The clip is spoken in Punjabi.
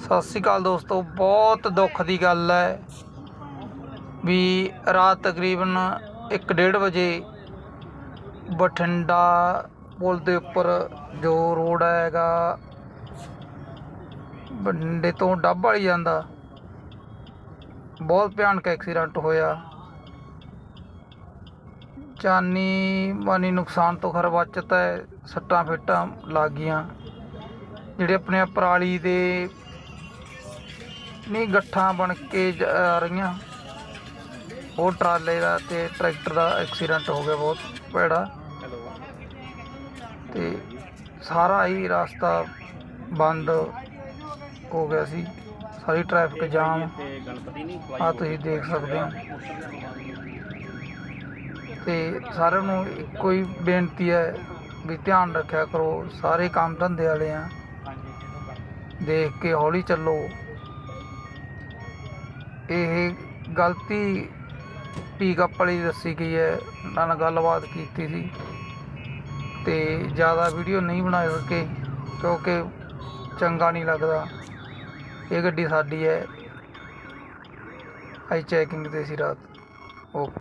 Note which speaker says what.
Speaker 1: ਸਤਿ ਸ਼੍ਰੀ ਅਕਾਲ ਦੋਸਤੋ, ਬਹੁਤ ਦੁੱਖ ਦੀ ਗੱਲ ਹੈ ਵੀ ਰਾਤ ਤਕਰੀਬਨ 1:30 ਵਜੇ ਬਠਿੰਡਾ ਪੁਲ ਦੇ ਉੱਪਰ ਜੋ ਰੋਡ ਹੈਗਾ, ਬਠਿੰਡੇ ਤੋਂ ਡੱਬ ਵਾਲੀ ਜਾਂਦਾ, ਬਹੁਤ ਭਿਆਨਕ ਐਕਸੀਡੈਂਟ ਹੋਇਆ। ਜਾਨੀ ਮਾਨੀ ਨੁਕਸਾਨ ਤੋਂ ਖਰ ਬਚਤ ਹੈ ਸੱਟਾਂ ਫੇਟਾਂ ਲੱਗ ਗਈਆਂ ਜਿਹੜੇ ਆਪਣੇ ਪਰਾਲੀ ਦੇ ਨਹੀਂ ਗੱਠਾਂ ਬਣ ਕੇ ਜਾ ਰਹੀਆਂ। ਉਹ ਟਰਾਲੇ ਦਾ ਤੇ ਟਰੈਕਟਰ ਦਾ ਐਕਸੀਡੈਂਟ ਹੋ ਗਿਆ ਬਹੁਤ ਭੈੜਾ। ਤੇ ਸਾਰਾ ਹੀ ਰਸਤਾ ਬੰਦ ਹੋ ਗਿਆ ਸੀ। ਸਾਰੀ ਟ੍ਰੈਫਿਕ ਜਾਮ। ਆ ਤੁਸੀਂ ਦੇਖ ਸਕਦੇ ਹੋ। ਤੇ ਸਾਰਿਆਂ ਨੂੰ ਇੱਕੋ ਹੀ ਬੇਨਤੀ ਹੈ ਵੀ ਧਿਆਨ ਰੱਖਿਆ ਕਰੋ। ਸਾਰੇ ਕੰਮ ਧੰਦੇ ਵਾਲੇ ਆ। ਦੇਖ ਕੇ ਹੌਲੀ ਚੱਲੋ। ਇਹ ਗਲਤੀ ਪਿਕਅਪ ਵਾਲੀ ਦੱਸੀ ਗਈ ਹੈ, ਉਹਨਾਂ ਨਾਲ ਗੱਲਬਾਤ ਕੀਤੀ ਸੀ ਤੇ ਜ਼ਿਆਦਾ ਵੀਡੀਓ ਨਹੀਂ ਬਣਾ ਸਕੇ ਕਿਉਂਕਿ ਚੰਗਾ ਨਹੀਂ ਲੱਗਦਾ। ਇਹ ਗੱਡੀ ਸਾਡੀ ਹੈ ਆਈ ਚੈਕਿੰਗ ਤੇ ਸੀ ਰਾਤ। ਓਕੇ